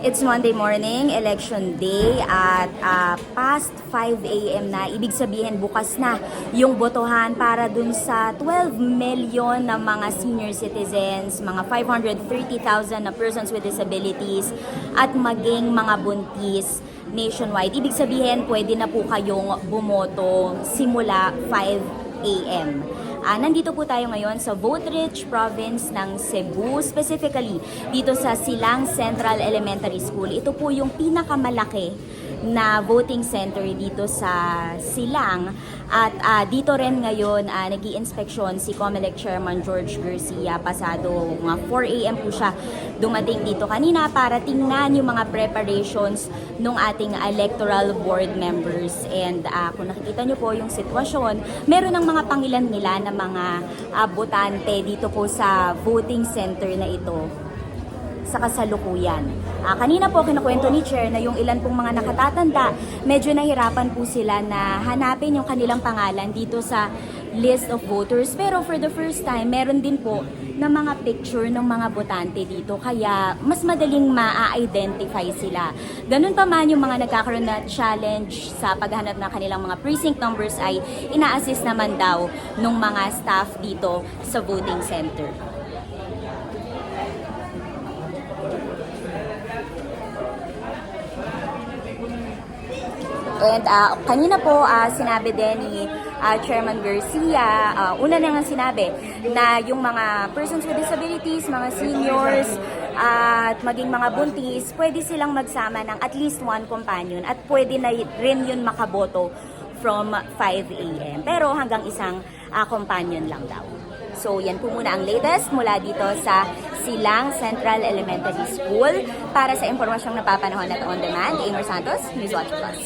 It's Monday morning, election day at ah, past 5 a.m. na. Ibig sabihin bukas na yung botohan para dun sa 12 million na mga senior citizens, mga 530,000 na persons with disabilities at maging mga buntis nationwide. Ibig sabihin pwede na po kayong bumoto simula 5 a.m. Ah, nandito po tayo ngayon sa Vote-Rich Province ng Cebu, specifically dito sa Silang Central Elementary School. Ito po yung pinakamalaki na voting center dito sa Silang. At ah, dito rin ngayon uh, nag inspeksyon si COMELEC Chairman George Garcia pasado mga 4 a.m. po siya dumating dito kanina para tingnan yung mga preparations ng ating electoral board members. And ah, kung nakikita nyo po yung sitwasyon, meron ng mga pangilan nila na mga ah, botante dito po sa voting center na ito sa kasalukuyan. Ah, kanina po kinukwento ni Chair na yung ilan pong mga nakatatanda, medyo nahirapan po sila na hanapin yung kanilang pangalan dito sa list of voters. Pero for the first time, meron din po na mga picture ng mga botante dito. Kaya mas madaling ma-identify sila. Ganun pa man yung mga nagkakaroon na challenge sa paghahanap ng kanilang mga precinct numbers ay ina-assist naman daw ng mga staff dito sa voting center. And ah, kanina po ah, sinabi din ni ah, Chairman Garcia, ah, una na nga sinabi na yung mga persons with disabilities, mga seniors, at maging mga buntis, pwede silang magsama ng at least one companion at pwede na rin yun makaboto from 5 a.m. Pero hanggang isang ah, companion lang daw. So yan po muna ang latest mula dito sa Silang Central Elementary School. Para sa impormasyong napapanahon at on demand, Amor Santos, Newswatch Plus.